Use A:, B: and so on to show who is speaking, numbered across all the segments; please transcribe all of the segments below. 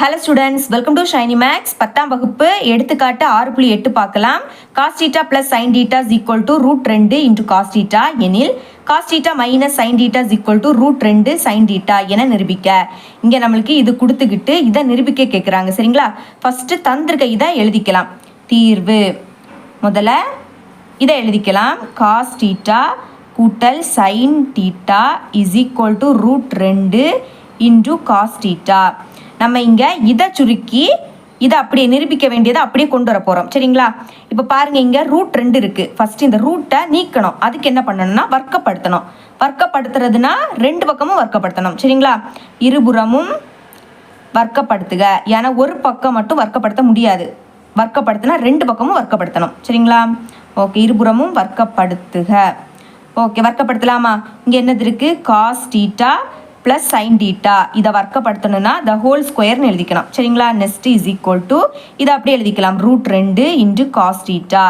A: Hello students welcome to Shiny Max பத்தாம் வகுப்பு எடுத்துக்காட்டு ஆறு புள்ளி எட்டு பார்க்கலாம். Cos theta plus sine theta equal to root ரெண்டு இன்ட்டு காஸ்டீட்டா எனில் cos theta minus sine theta equal to root ரெண்டு சைன் டீட்டா என நிரூபிக்க. இங்கே நம்மளுக்கு இது கொடுத்துக்கிட்டு இதை நிரூபிக்க கேட்குறாங்க சரிங்களா? ஃபஸ்ட்டு தந்திருக்க இதை எழுதிக்கலாம். தீர்வு. முதல்ல இதை எழுதிக்கலாம். காஸ்டீட்டா கூட்டல் sine theta is equal to root ரெண்டு இன்ட்டு காஸ்டீட்டா நம்ம இங்கே இதை சுருக்கி இதை அப்படியே நிரூபிக்க வேண்டியதை அப்படியே கொண்டு வர போகிறோம் சரிங்களா? இப்போ பாருங்கள் இங்கே ரூட் ரெண்டு இருக்குது ஃபஸ்ட்டு இந்த ரூட்டை நீக்கணும். அதுக்கு என்ன பண்ணணும்னா வர்க்கப்படுத்தணும். வர்க்கப்படுத்துறதுனா ரெண்டு பக்கமும் வர்க்கப்படுத்தணும். சரிங்களா? இருபுறமும் வர்க்கப்படுத்துக. ஏன்னா ஒரு பக்கம் மட்டும் வர்க்கப்படுத்த முடியாது. வர்க்கப்படுத்தினா ரெண்டு பக்கமும் வர்க்கப்படுத்தணும். சரிங்களா? ஓகே இருபுறமும் வர்க்கப்படுத்துக. ஓகே வர்க்கப்படுத்தலாமா? இங்கே என்னது இருக்குது cos theta plus sine theta இதை வர்க்கப்படுத்தணும்னா த ஹோல் ஸ்கொயர்னு எழுதிக்கலாம் சரிங்களா? நெக்ஸ்ட் இஸ் ஈக்குவல் டு இதை அப்படியே எழுதிக்கலாம். ரூட் ரெண்டு இன்ட்டு காஸ் டீட்டா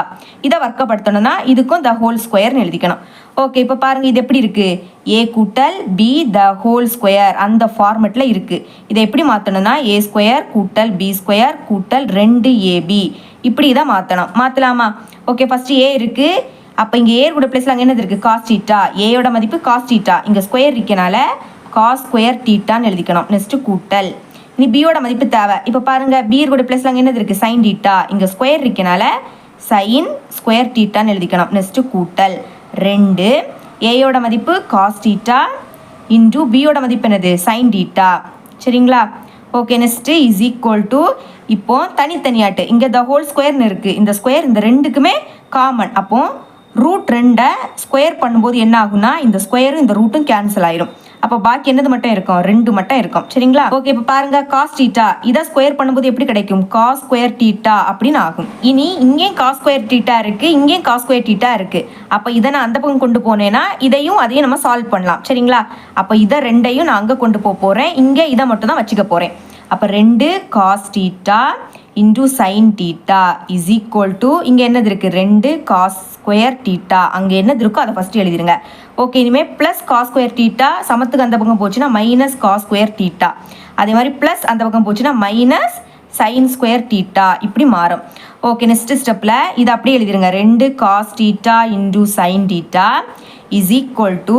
A: இதை வர்க்கப்படுத்தணும்னா இதுக்கும் த ஹோல் ஸ்கொயர்னு எழுதிக்கணும். ஓகே இப்போ பாருங்கள் இது எப்படி இருக்குது ஏ கூட்டல் பி த ஹோல் ஸ்கொயர் அந்த ஃபார்மெட்டில் இருக்குது இதை எப்படி மாற்றணும்னா ஏ ஸ்கொயர் கூட்டல் பி ஸ்கொயர் கூட்டல் ரெண்டு ஏபி இப்படி இதை மாற்றணும் மாற்றலாமா ஓகே ஃபஸ்ட்டு ஏ இருக்குது அப்போ இங்கே ஏ கூட பிளேஸில் அங்கே என்னது இருக்குது காஸ்டீட்டா ஏயோட மதிப்பு காஸ்டீட்டா இங்கே ஸ்கொயர் இருக்கனால காஸ் ஸ்கொயர் டீட்டான்னு எழுதிக்கணும். நெக்ஸ்ட்டு கூட்டல். இனி பியோட மதிப்பு தேவை. இப்போ பாருங்கள் பி இருக்கோட பிளேஸ்ல அங்கே என்னது இருக்குது சைன் டீட்டா இங்கே ஸ்கொயர் இருக்கனால சைன் ஸ்கொயர் டீட்டான்னு எழுதிக்கணும். நெக்ஸ்ட்டு கூட்டல். ரெண்டு. ஏயோட மதிப்பு காஸ் டீட்டா இன்டூ பியோட மதிப்பு என்னது? சைன் டீட்டா சரிங்களா? Okay next is equal to இப்போ தனித்தனியாட்டு. இங்கே த ஹோல் ஸ்கொயர்னு இருக்குது இந்த ஸ்கொயர் இந்த ரெண்டுக்குமே காமன் அப்போது ரூட் ரெண்டை ஸ்கொயர் பண்ணும்போது என்ன ஆகுனா இந்த ஸ்கொயரும் இந்த ரூட்டும் கேன்சல் ஆயிரும். அப்போ பாக்கி என்னது மட்டும் இருக்கும்? ரெண்டு மட்டும் இருக்கும். சரிங்களா? ஓகே இப்போ பாருங்க காஸ் டீட்டா இதை ஸ்கொயர் பண்ணும்போது எப்படி கிடைக்கும்? காஸ் ஸ்கொயர் டீட்டா அப்படின்னு ஆகும். இனி இங்கேயும் காஸ் ஸ்கொயர் டீட்டா இருக்கு இங்கேயும் காஸ் ஸ்கொயர் டீட்டா இருக்கு. அப்போ இதை நான் அந்த பக்கம் கொண்டு போனேன்னா இதையும் அதையும் நம்ம சால்வ் பண்ணலாம். சரிங்களா? அப்போ இதை ரெண்டையும் நான் அங்கே கொண்டு போக போகிறேன் இங்கே இதை மட்டும் தான் வச்சுக்க போகிறேன் அப்போ ரெண்டு cos theta into sine theta is equal to இங்கே என்னது இருக்குது ரெண்டு காஸ் ஸ்கொயர் டீட்டா அங்கே என்னது இருக்கோ அதை ஃபஸ்ட்டு எழுதிருங்க. ஓகே இனிமேல் ப்ளஸ் காஸ் ஸ்கொயர் டீட்டா சமத்துக்கு அந்த பக்கம் போச்சுன்னா மைனஸ் காஸ் ஸ்கொயர் டீட்டா அதே மாதிரி ப்ளஸ் அந்த பக்கம் போச்சுன்னா மைனஸ் சைன் ஸ்கொயர் டீட்டா இப்படி மாறும். ஓகே நெக்ஸ்ட் ஸ்டெப்பில் இதை அப்படியே எழுதிருங்க. ரெண்டு cos theta into sine theta is equal to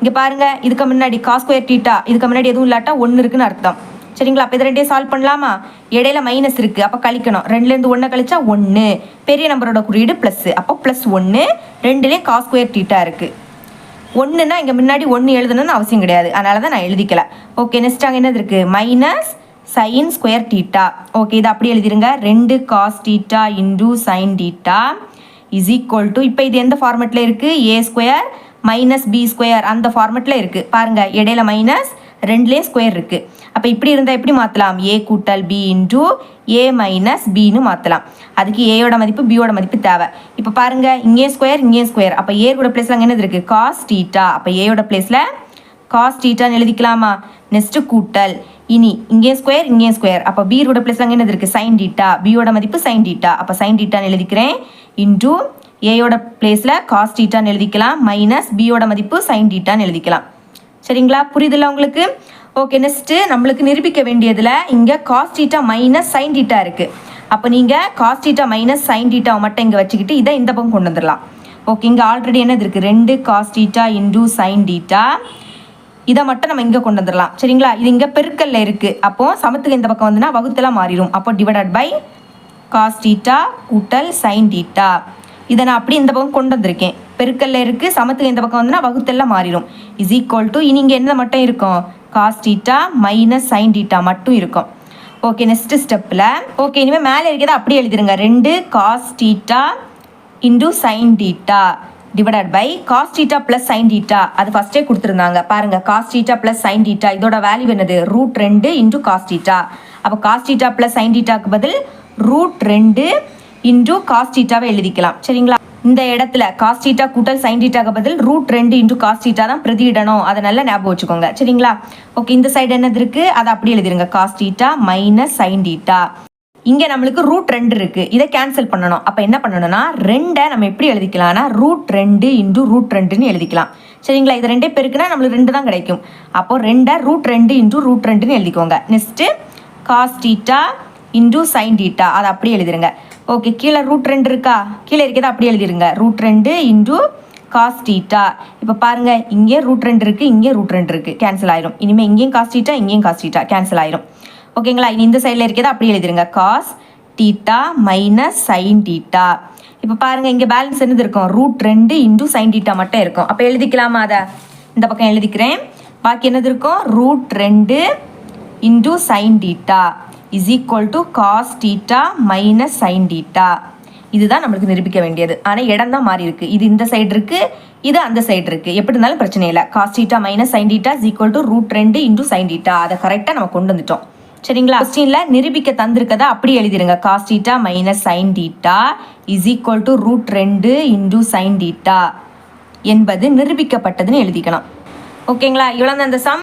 A: இங்கே பாருங்கள் இதுக்கு முன்னாடி காஸ் ஸ்கொயர் டீட்டா இதுக்கு முன்னாடி எதுவும் இல்லாட்டா ஒன்று இருக்குன்னு அர்த்தம். சரிங்களா? அப்போ இதை ரெண்டையும் சால்வ் பண்ணலாமா? இடையில மைனஸ் இருக்குது அப்போ கழிக்கணும். ரெண்டுலேருந்து ஒன்று கழிச்சா ஒன்று பெரிய நம்பரோட குறியீடு ப்ளஸ்ஸு அப்போ ப்ளஸ் ஒன்று ரெண்டுலேயும் காஸ் ஸ்கொயர் டீட்டா இருக்குது ஒன்றுனா இங்கே முன்னாடி ஒன்று எழுதணும்னு அவசியம் கிடையாது. அதனால தான் நான் எழுதிக்கல. ஓகே நெக்ஸ்ட் அங்கே என்னது இருக்குது minus sine square theta okay இதை அப்படியே எழுதிருங்க. ரெண்டு cos theta into sine theta is equal to இப்போ இது எந்த ஃபார்மெட்டில் இருக்குது A square minus B square அந்த ஃபார்மெட்டில் இருக்குது பாருங்கள் இடையில மைனஸ் ரெண்டுலேயும் ஸ்கொயர் இருக்குது அப்போ இப்படி இருந்தால் எப்படி மாற்றலாம் ஏ கூட்டல் பி இன்டூ ஏ மைனஸ் பின்னு மாற்றலாம் அதுக்கு ஏயோட மதிப்பு பியோட மதிப்பு தேவை. இப்போ பாருங்கள் இங்கேயும் ஸ்கொயர் இங்கேயும் ஸ்கொயர் அப்போ ஏ கூட பிளேஸில் அங்கே என்னது இருக்குது காஸ் டீட்டா அப்போ ஏயோட பிளேஸில் காஸ் டீட்டான்னு எழுதிக்கலாமா? நெக்ஸ்ட்டு கூட்டல். இனி இங்கே ஸ்கொயர் இங்கே ஸ்கொயர் அப்போ பி கூட பிளேஸில் அங்கே என்னது இருக்குது சைன் டீட்டா பியோட மதிப்பு சைன் டீட்டா அப்போ சைன் டீட்டான்னு எழுதிக்கிறேன். இன்டூ ஏயோட பிளேஸில் காஸ் டீட்டான்னு எழுதிக்கலாம். மைனஸ் பியோட மதிப்பு சைன் டீட்டான்னு எழுதிக்கலாம். சரிங்களா? புரியுதுல்ல உங்களுக்கு? ஓகே நெக்ஸ்ட்டு நம்மளுக்கு நிரூபிக்க வேண்டியதில் இங்கே cos theta minus sine theta இருக்குது அப்போ நீங்கள் காஸ் டீட்டா மைனஸ் சைன் டீட்டாவை மட்டும் இங்கே வச்சுக்கிட்டு இதை இந்த பக்கம் கொண்டு வந்துடலாம். ஓகே இங்கே ஆல்ரெடி என்னது இருக்குது ரெண்டு cos theta into sine theta இதை மட்டும் நம்ம இங்கே கொண்டு வந்துடலாம். சரிங்களா? இது இங்கே பெருக்கல்ல இருக்குது அப்போது சமத்துக்கு இந்த பக்கம் வந்துன்னா வகுத்தெல்லாம் மாறிடும் அப்போ டிவைடட் பை காஸ் டீட்டா கூட்டல் சைன் டீட்டா இதை நான் அப்படி இந்த பக்கம் கொண்டு வந்திருக்கேன். பெருக்கல்ல இருக்குது சமத்துக்கு இந்த பக்கம் வந்துன்னா வகுத்தெல்லாம் மாறிடும் இஸ் ஈக்குவல் டு இனி இங்கே என்ன மட்டும் இருக்கும்? Cos theta minus sine theta மட்டும் இருக்கும். ஓகே நெக்ஸ்ட் ஸ்டெப்பில் ஓகே இனிமேல் மேலே இருக்கிறத அப்படியே எழுதிருங்க. ரெண்டு cos theta into sine theta divided by cos theta plus sine theta அது ஃபஸ்ட்டே கொடுத்துருந்தாங்க. பாருங்கள் cos theta plus sine theta இதோட வேல்யூ என்னது? ரூட் ரெண்டு இன்டூ காஸ் டீட்டா அப்போ காஸ் டீட்டா ப்ளஸ் சைன் டீட்டாக்கு பதில் ரூட் ரெண்டு இன்டூ காஸ் டீட்டாவை எழுதிக்கலாம். சரிங்களா? இந்த இடத்துல காஸ்டீட்டா கூட்டல் சைன் டீட்டாக்கு பதில் ரூட் ரெண்டு இன்ட்டு காஸ்டீட்டா தான் பிரதியிடணும். அதை நல்லா ஞாபகம் வச்சுக்கோங்க. சரிங்களா? ஓகே இந்த சைடு என்னது இருக்கு? அதை அப்படியே எழுதிருங்க. Cos theta minus sine theta இங்கே நம்மளுக்கு ரூட் ரெண்டு இருக்கு. இதை கேன்சல் பண்ணணும். அப்போ என்ன பண்ணணும்னா ரெண்டை நம்ம எப்படி எழுதிக்கலாம்னா ரூட் ரெண்டு இன்டூ ரூட் ரெண்டுன்னு எழுதிக்கலாம். சரிங்களா? இது ரெண்டே பேருக்குன்னா நம்மளுக்கு ரெண்டு தான் கிடைக்கும். அப்போ ரெண்டை ரூட் ரெண்டு இன்டூ ரூட் ரெண்டுன்னு எழுதிக்கோங்க. Next cos theta into sine theta அதை அப்படியே எழுதிருங்க. ஓகே கீழே ரூட் ரெண்டு இருக்கா? கீழே இருக்கிறத அப்படியே எழுதிருங்க. ரூட் ரெண்டு இன்டூ காஸ் டீட்டா இப்போ பாருங்க இங்கே ரூட் ரெண்டு இருக்கு இங்கே ரூட் ரெண்டு இருக்கு. கேன்சல் ஆயிரும். இனிமேல் இங்கேயும் காஸ் டீட்டா இங்கேயும் காஸ் டீட்டா கேன்சல் ஆயிரும். ஓகேங்களா இனி இந்த சைடில் இருக்கிறத அப்படியே எழுதிருங்க. Cos theta minus sine theta இப்போ பாருங்க இங்கே பேலன்ஸ் என்னது இருக்கும்? ரூட் ரெண்டு இன்டூ சைன் டீட்டா மட்டும் இருக்கும். அப்போ எழுதிக்கலாமா அதை? இந்த பக்கம் எழுதிக்கிறேன். பாக்கி என்னது இருக்கும்? ரூட் ரெண்டு into sine theta is equal to cos theta minus sine theta இதுதான் நம்மளுக்கு நிரூபிக்க வேண்டியது. ஆனால் இடம் தான் மாறி இருக்கு. இது இந்த சைடு இருக்கு இது அந்த சைடு இருக்கு. எப்படி இருந்தாலும் பிரச்சனை இல்லை. Cos theta minus sine theta is equal to root ரெண்டு இன்டூ சைன் டீட்டா அதை கரெக்டாக நம்ம கொண்டு வந்துட்டோம். சரிங்களா? கொஸ்டின்ல நிரூபிக்க தந்திருக்கதை அப்படி எழுதிருங்க. Cos theta minus sine theta is equal to root ரெண்டு இன்டூ சைன் டீட்டா என்பது நிரூபிக்கப்பட்டதுன்னு எழுதிக்கணும் ஓகேங்களா இவ்வளோ அந்த சம்